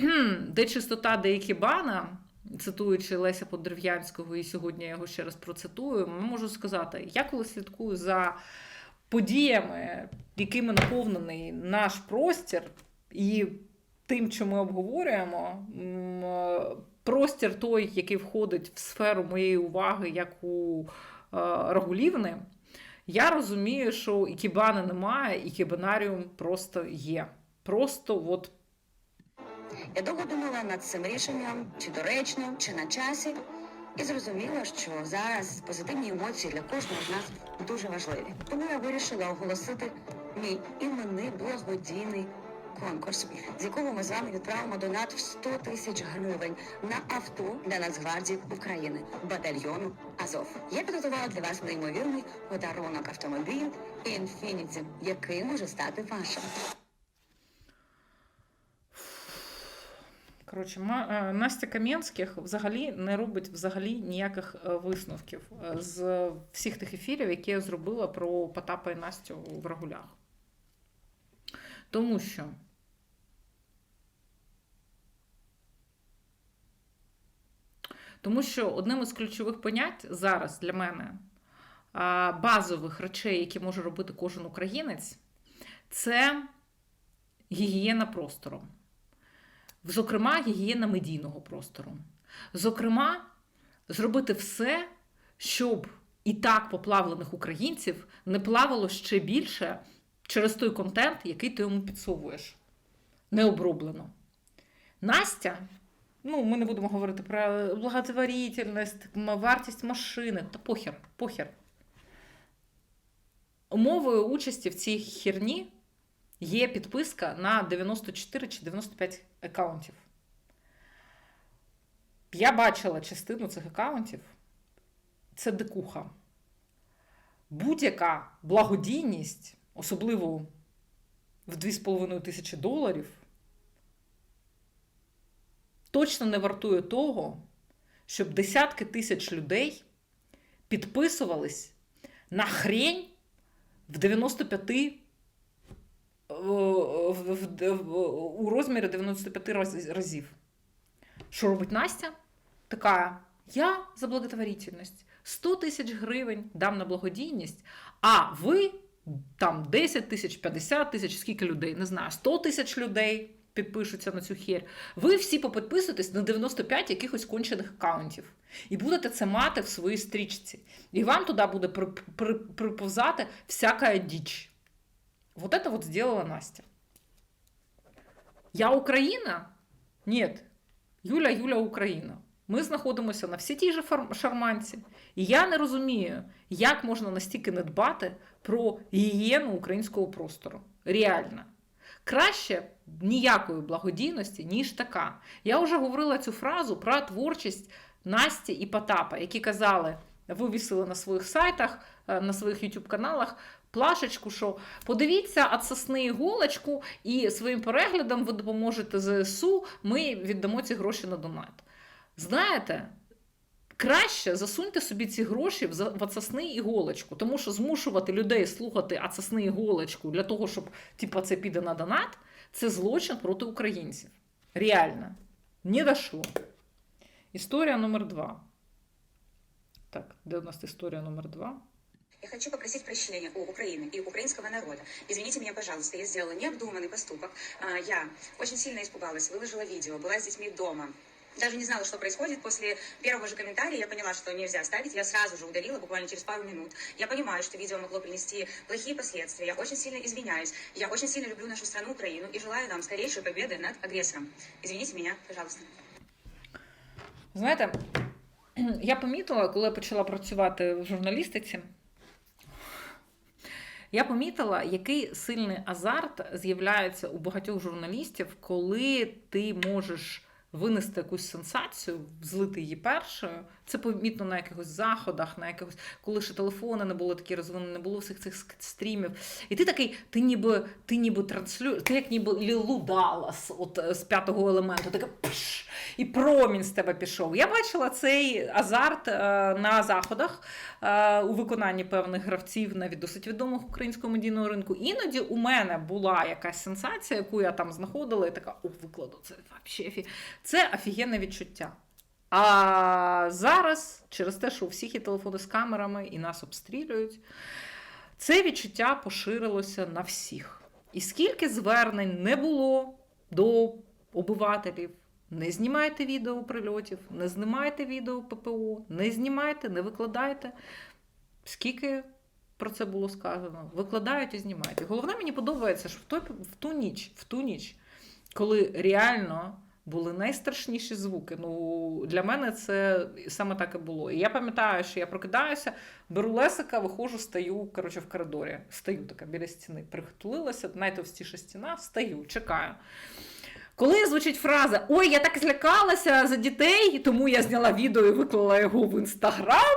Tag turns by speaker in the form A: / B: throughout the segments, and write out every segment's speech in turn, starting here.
A: де чистота, де ікібана, цитуючи Леся Подерев'янського, і сьогодні я його ще раз процитую, можу сказати, я коли слідкую за подіями, якими наповнений наш простір, і тим, що ми обговорюємо, простір той, який входить в сферу моєї уваги, як у е, Рагулівни, я розумію, що ікібани немає, ікібанаріум просто є. Просто от
B: Я довго думала над цим рішенням, чи доречно, чи на часі, і зрозуміла, що зараз позитивні емоції для кожного з нас дуже важливі. Тому я вирішила оголосити мій іменний благодійний конкурс, з якого ми з вами відправимо донат в 100 тисяч гривень на авто для Нацгвардії України, батальйону Азов. Я підготувала для вас неймовірний подарунок автомобіль Infiniti, який може стати вашим.
A: Коротше, Ма- е, Настя Кам'янських взагалі не робить взагалі ніяких е, висновків е, з всіх тих ефірів, які я зробила про Потапа і Настю в Рагулях. Тому що Тому що одним із ключових понять зараз для мене базових речей, які може робити кожен українець, це гігієна простору. Зокрема, гігієна медійного простору. Зокрема, зробити все, щоб і так поплавлених українців не плавало ще більше через той контент, який ти йому підсовуєш. Необроблено. Настя, ну, ми не будемо говорити про благотворительність, вартість машини, та похер, похер. Умовою участі в цій херні є підписка на 94 чи 95 аккаунтів. Я бачила частину цих аккаунтів. Це дикуха. Будь-яка благодійність, особливо в 2,5 тисячі доларів, точно не вартує того, щоб десятки тисяч людей підписувались на хрень в 95 е, в- в- в- у розмірі 95 раз- разів. Що робить Настя? Така, я за благотворительність. 100 тисяч гривень дам на благодійність, а ви там 10 тисяч, 50 тисяч, скільки людей, не знаю, 100 тисяч людей підпишуться на цю хер. Ви всі попідписуєтесь на 95 якихось кончених аккаунтів. І будете це мати в своїй стрічці. І вам туди буде при- при- приповзати всяка діч. Вот это вот сделала Настя. Я Україна? Ні. Юля, Юля, Україна. Ми знаходимося на всій тій же шарманці. І я не розумію, як можна настільки не дбати про гігієну українського простору. Реально. Краще ніякої благодійності, ніж така. Я вже говорила цю фразу про творчість Насті і Потапа, які казали, вивісили на своїх сайтах, е, на своїх YouTube каналах плашечку, що подивіться от сосни іголочку, і своїм переглядом ви допоможете ЗСУ, ми віддамо ці гроші на донат. Знаєте, краще засуньте собі ці гроші в за- іголочку, тому що змушувати людей слухати оцасни іголочку для того, щоб типа, це піде на донат, це злочин проти українців. Реально. Не дошло. Історія номер два. Так, де у нас історія номер два?
C: Я хочу попросить прощения у Украины и украинского народа. Извините меня, пожалуйста, я сделала необдуманный поступок. А, Я очень сильно испугалась, выложила видео, была с детьми дома. Даже не знала, что происходит. После первого же комментария я поняла, что нельзя ставить. Я сразу же удалила, буквально через пару минут. Я понимаю, что видео могло принести плохие последствия. Я очень сильно извиняюсь. Я очень сильно люблю нашу страну, Украину, и желаю нам скорейшей победы над агрессором. Извините меня, пожалуйста.
A: Знаєте, я помітила, коли я почала працювати в журналістиці, я помітила, який сильний азарт з'являється у багатьох журналістів, коли ти можеш винести якусь сенсацію, злити її першою. Це помітно на якихось заходах, на якихось, коли ще телефони не були такі розвинені, не було всіх цих стрімів. І ти такий, ти ніби, ти ніби транслюєш, ти як ніби Лілу Даллас от е, з п'ятого елементу, таке пш, і промінь з тебе пішов. Я бачила цей азарт е, на заходах е, у виконанні певних гравців, навіть досить відомих українського медійного ринку. Іноді у мене була якась сенсація, яку я там знаходила, і така, о, викладу, це вообще. Це офігенне відчуття. А зараз, через те, що у всіх є телефони з камерами і нас обстрілюють, це відчуття поширилося на всіх. І скільки звернень не було до обивателів, не знімайте відео прильотів, не знімайте відео ППО, не знімайте, не викладайте. Скільки про це було сказано? Викладають і знімають. Головне, мені подобається, що в, той, в ту ніч, в ту ніч, коли реально були найстрашніші звуки. Ну, для мене це саме так і було. І я пам'ятаю, що я прокидаюся, беру лесика, виходжу, стою коротше, в коридорі. Стою така біля стіни. Прихтулилася, найтовстіша стіна, стою, чекаю. Коли звучить фраза Ой, я так злякалася за дітей, тому я зняла відео і виклала його в інстаграм.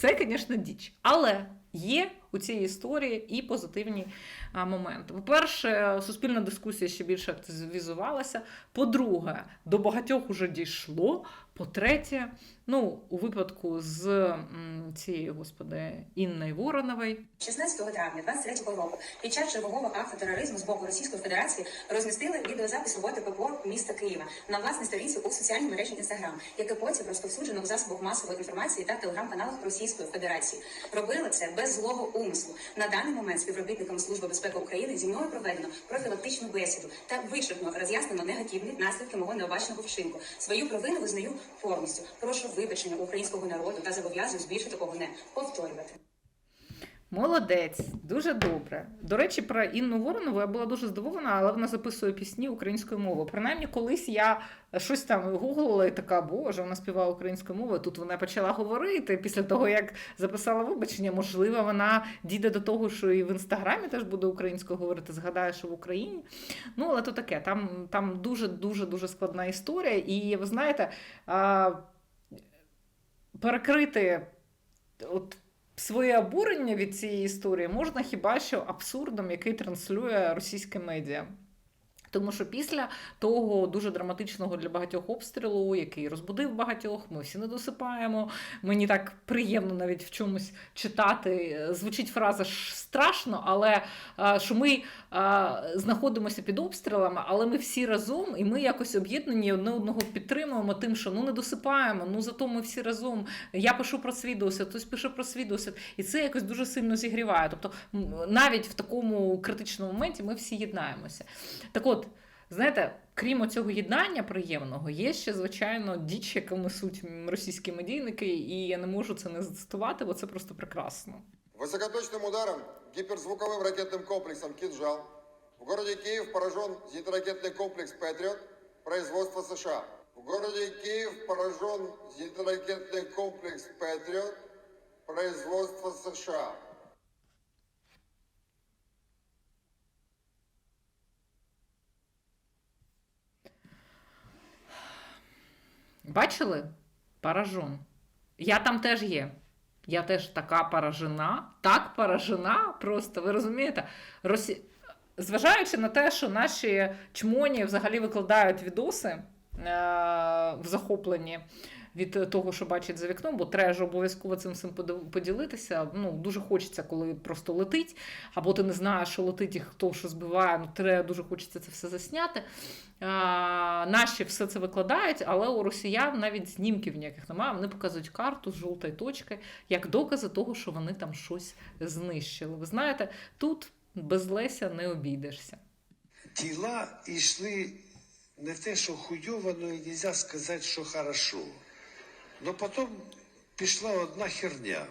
A: Це, звісно, діч. Але є у цій історії і позитивні моменти. По-перше, суспільна дискусія ще більше активізувалася. По-друге, до багатьох уже дійшло. По-третє, ну, у випадку з цією, господи, Інною Воронової,
C: 16 травня 23 року під час чергового акту тероризму з боку Російської Федерації розмістили відеозапис роботи ППО міста Києва на власній сторінці у соціальній мережі Інстаграм, яке потім розповсюджено в засобах масової інформації та телеграм-каналах Російської Федерації. Робили це без злого умислу. На даний момент співробітникам Служби безпеки України зі мною проведено профілактичну бесіду та вичерпно роз'яснено негативні наслідки мого необачного вчинку. Свою провину визнаю повністю. Прошу вибачення українського народу та зобов'язую більше такого не повторювати.
A: Молодець, дуже добре. До речі, про Інну Воронову я була дуже здивована, але вона записує пісні українською мовою. Принаймні, колись я щось там гуглила і така, боже, вона співає українською мовою. Тут вона почала говорити після того, як записала вибачення. Можливо, вона дійде до того, що і в інстаграмі теж буде українською говорити. Згадає, що в Україні. Ну, але то таке, там, там дуже дуже дуже складна історія. І ви знаєте, перекрити от своє обурення від цієї історії можна хіба що абсурдом, який транслює російське медіа. Тому що після того дуже драматичного для багатьох обстрілу, який розбудив багатьох, ми всі не досипаємо. Мені так приємно навіть в чомусь читати. Звучить фраза ж страшно, але що ми знаходимося під обстрілами, але ми всі разом і ми якось об'єднані одне одного підтримуємо тим, що ну не досипаємо, ну зато ми всі разом. Я пишу про свій досвід, хтось пише про свій досвід, і це якось дуже сильно зігріває. Тобто, навіть в такому критичному моменті ми всі єднаємося. Так от, знаєте, крім цього єднання приємного, є ще, звичайно, діч, яку несуть російські медійники, і я не можу це не зацитувати, бо це просто прекрасно.
D: Высокоточным ударом гиперзвуковым ракетным комплексом «Кинжал» в городе Киев поражен зенитно-ракетный комплекс «Патриот» производства США. В городе Киев поражен зенитно-ракетный комплекс «Патриот» производства США.
A: Бачили? Паражон. Я там теж є. Я теж така поражена, так поражена, просто ви розумієте? Росі... Зважаючи на те, що наші чмоні взагалі викладають відоси е- в захопленні від того, що бачать за вікном, бо треба ж обов'язково цим всім поділитися. Ну, дуже хочеться, коли просто летить, або ти не знаєш, що летить і хто що збиває, ну треба дуже хочеться це все засняти. А, наші все це викладають, але у росіян навіть знімків ніяких немає. Вони показують карту з жовтою точкою, як докази того, що вони там щось знищили. Ви знаєте, тут без Леся не обійдешся.
E: Діла йшли не те, що хуйово, ну і нельзя сказати, що хорошо. Но потім пішла одна херня.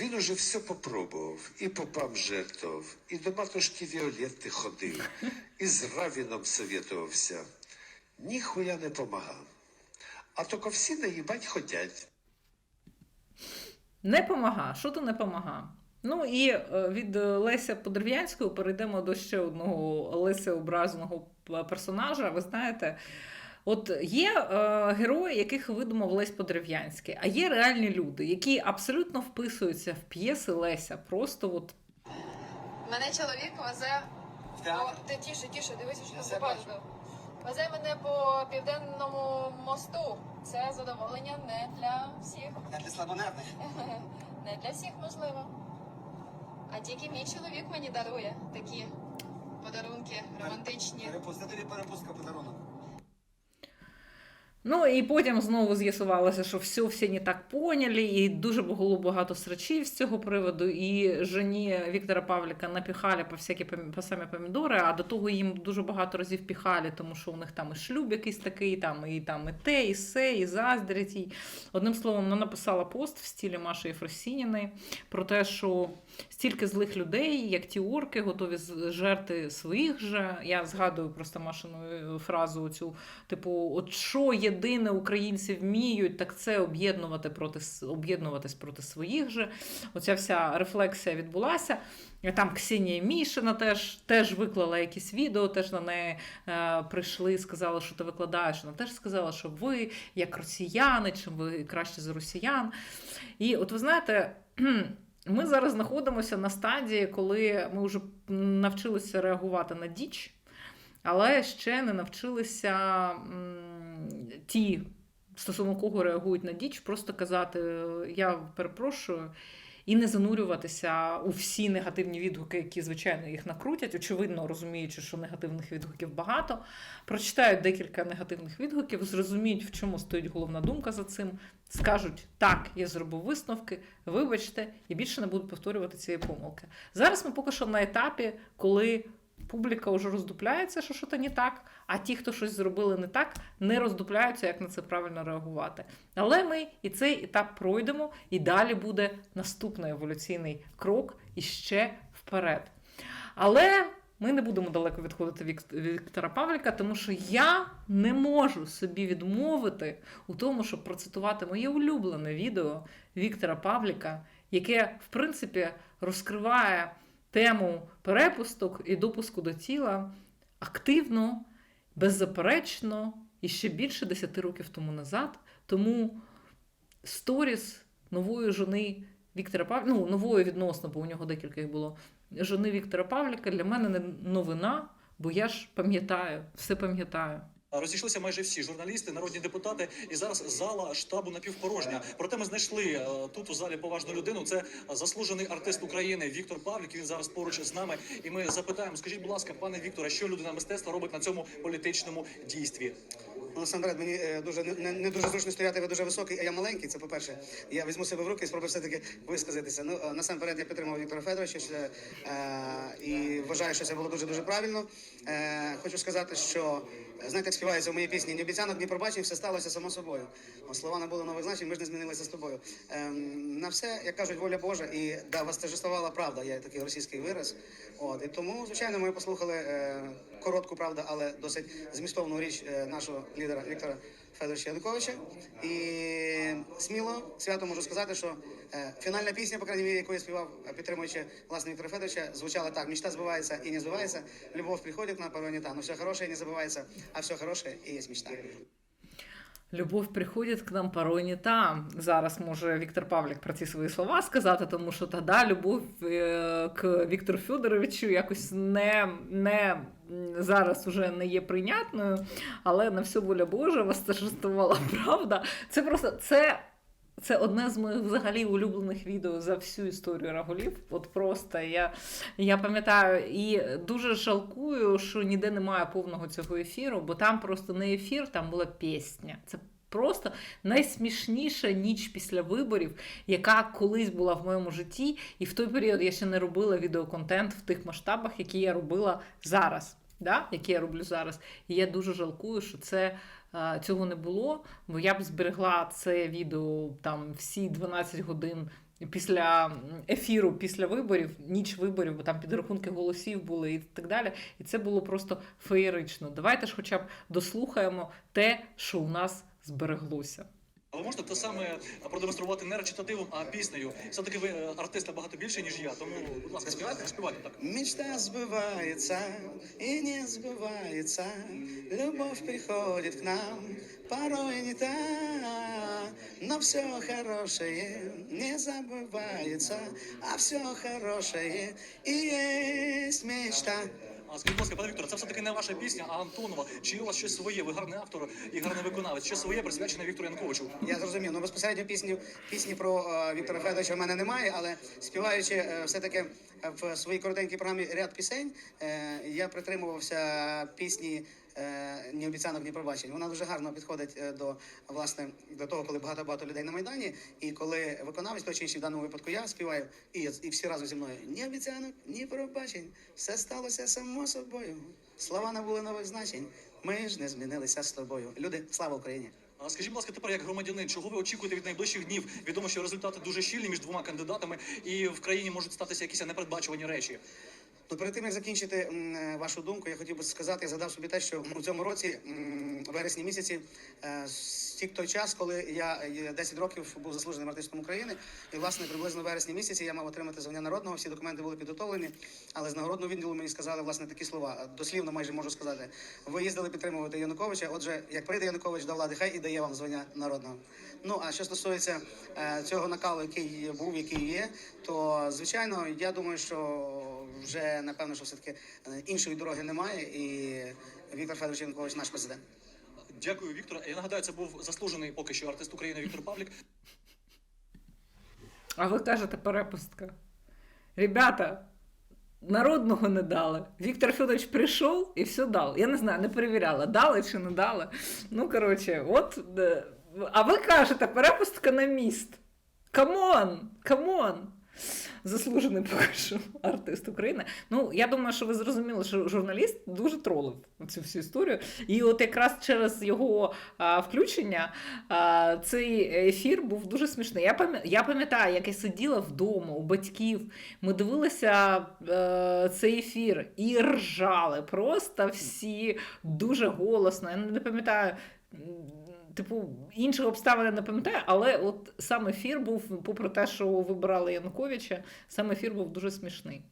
E: Він уже все попробував, і попам жертвував, і до матушки Віолетти ходив, і з Равіном советувався. Ніхуя не помагав. А тільки всі наїбать ходять.
A: Не помага. Що то не помага? Ну і е, від Леся Подерв'янського перейдемо до ще одного Леся образного персонажа. Ви знаєте, От є е, герої, яких видумав Лесь Подерев'янський, а є реальні люди, які абсолютно вписуються в п'єси Леся. Просто от
F: Мене чоловік везе по ти тіше, тіше, дивися, що побачив. Везе мене по південному мосту. Це задоволення не для всіх.
G: Не для слабонервних.
F: Не для всіх можливо. А тільки мій чоловік мені дарує такі подарунки романтичні.
G: Перепустити тобі перепустка подарунок.
A: Ну і потім знову з'ясувалося, що все всі не так поняли, і дуже було багато срачів з цього приводу. І жені Віктора Павліка напіхали по всякі по самі помідори, а до того їм дуже багато разів піхали, тому що у них там і шлюб якийсь такий, там і там і те, і се, і заздрять. І... Одним словом, вона написала пост в стілі Маші Єфросініної про те, що стільки злих людей, як ті орки, готові жерти своїх же. Я згадую просто Машину е, фразу цю Типу, от що єдине українці вміють, так це об'єднувати проти об'єднуватись проти своїх же. Оця вся рефлексія відбулася. Там Ксенія Мішина теж, теж виклала якісь відео, теж на неї е, прийшли, сказали, що ти викладаєш. Вона теж сказала, що ви як росіяни, чим ви краще за росіян. І от ви знаєте. Ми зараз знаходимося на стадії, коли ми вже навчилися реагувати на діч, але ще не навчилися ті, стосовно кого реагують на діч, просто казати я перепрошую. І не занурюватися у всі негативні відгуки, які, звичайно, їх накрутять, очевидно, розуміючи, що негативних відгуків багато. Прочитають декілька негативних відгуків, зрозуміють, в чому стоїть головна думка за цим, скажуть, так, я зробив висновки, вибачте, і більше не буду повторювати цієї помилки. Зараз ми поки що на етапі, коли публіка вже роздупляється, що щось не так, а ті, хто щось зробили не так, не роздупляються, як на це правильно реагувати. Але ми і цей етап пройдемо, і далі буде наступний еволюційний крок і ще вперед. Але ми не будемо далеко відходити від Віктора Павліка, тому що я не можу собі відмовити у тому, щоб процитувати моє улюблене відео Віктора Павліка, яке, в принципі, розкриває тему перепусток і допуску до тіла активно, беззаперечно і ще більше 10 років тому назад. Тому сторіс нової жони Віктора Павліка, ну, нової відносно, бо у нього декілька їх було, жони Віктора Павліка для мене не новина, бо я ж пам'ятаю, все пам'ятаю.
H: Розійшлися майже всі журналісти, народні депутати, і зараз зала штабу напівпорожня. Проте ми знайшли е, тут у залі поважну людину. Це заслужений артист України Віктор Павлік. Він зараз поруч з нами. І ми запитаємо: скажіть, будь ласка, пане Вікторе, що людина мистецтва робить на цьому політичному дійстві?
G: Насамперед, мені е, дуже не, не, дуже зручно стояти, ви дуже високий, а я маленький. Це по-перше. Я візьму себе в руки і спробую все-таки висказатися. Ну, е, насамперед, я підтримав Віктора Федоровича що, е, і вважаю, що це було дуже дуже правильно. Е, хочу сказати, що е, знаєте, як співається в моїй пісні, ні обіцянок, ні пробачень, все сталося само собою. О, слова не було нових значень, ми ж не змінилися з тобою. Е, на все, як кажуть, воля Божа, і да, вас торжествувала правда, є такий російський вираз. От і тому, звичайно, ми послухали е, коротку, правда, але досить змістовну річ е, нашого лідера Віктора Федоровича Януковича. І сміло свято можу сказати, що е, фінальна пісня, по крайній мірі, яку я співав, е, підтримуючи власне Віктора Федоровича, звучала так: мечта збивається і не збивається. Любов приходить на пароні. та, ну все хороше не забувається, а все хороше і є мечта.
A: Любов приходить к нам порой не там. Зараз може Віктор Павлік про ці свої слова сказати, тому що тоді любов е, к Віктору Федоровичу якось не, не зараз уже не є прийнятною, але на всю воля Божа восторжествувала правда. Це просто це. Це одне з моїх взагалі улюблених відео за всю історію Раголів. От просто я, я пам'ятаю і дуже жалкую, що ніде немає повного цього ефіру, бо там просто не ефір, там була пісня. Це просто найсмішніша ніч після виборів, яка колись була в моєму житті, і в той період я ще не робила відеоконтент в тих масштабах, які я робила зараз. Да? Які я роблю зараз. І я дуже жалкую, що це цього не було, бо я б зберегла це відео там всі 12 годин після ефіру, після виборів, ніч виборів, бо там підрахунки голосів були і так далі. І це було просто феєрично. Давайте ж хоча б дослухаємо те, що у нас збереглося
H: Ви можете те саме продемонструвати не речитативом, а піснею. Все-таки ви е, артист набагато більше, ніж я. Тому, будь ласка, співайте, співайте так.
G: Мечта сбывается и не сбывается, любовь приходит к нам, порой не та, но все хорошее не забывается, а все хорошее и есть мечта.
H: А скажіть, будь ласка, пане Вікторе, це все-таки не ваша пісня, а Антонова. Чи у вас щось своє? Ви гарний автор і гарний виконавець. Щось своє присвячене Віктору Януковичу.
G: Я зрозумів. Ну безпосередньо пісні пісні про е, Віктора Федоровича в мене немає, але співаючи е, все-таки в своїй коротенькій програмі ряд пісень, е, я притримувався пісні. Е, Ні обіцянок, ні пробачень. Вона дуже гарно підходить е, до власне до того, коли багато багато людей на майдані, і коли виконавець той чи інший в даному випадку я співаю, і, і всі разом зі мною ні обіцянок, ні пробачень. Все сталося само собою. Слова набули нових значень. Ми ж не змінилися з тобою. Люди, слава Україні!
H: А скажіть, будь ласка, тепер як громадянин, чого ви очікуєте від найближчих днів? Відомо, що результати дуже щільні між двома кандидатами, і в країні можуть статися якісь непередбачувані речі.
G: Ну, перед тим як закінчити е, вашу думку, я хотів би сказати, я задав собі те, що у цьому році, в вересні місяці, е, стік той час, коли я е, 10 років був заслуженим артистом України, і власне приблизно вересні місяці я мав отримати звання народного. Всі документи були підготовлені, але з нагородного відділу мені сказали власне такі слова. Дослівно майже можу сказати. Ви їздили підтримувати Януковича. Отже, як прийде Янукович до влади, хай і дає вам звання народного. Ну а що стосується е, цього накалу, який був, який є, то звичайно, я думаю, що вже напевно, що все таки іншої дороги немає, і Віктор Федорович Янукович наш президент.
H: Дякую, Віктор. Я нагадаю, це був заслужений поки що артист України Віктор Павлік.
A: А ви кажете перепустка. Ребята, народного не дали. Віктор Федорович прийшов і все дав. Я не знаю, не перевіряла, дали чи не дали. Ну, коротше, от. е, А ви кажете, перепустка на міст. Камон! Камон! Заслужений поки що артист України. Ну, я думаю, що ви зрозуміли, що журналіст дуже тролив цю всю історію. І от якраз через його а, включення а, цей ефір був дуже смішний. Я пам'я- я пам'ятаю, як я сиділа вдома у батьків. Ми дивилися е, цей ефір і ржали. Просто всі дуже голосно. Я не пам'ятаю. Типу, інших обставин не пам'ятаю, але от сам ефір був, попри те, що вибирали Януковича, сам ефір був дуже смішний.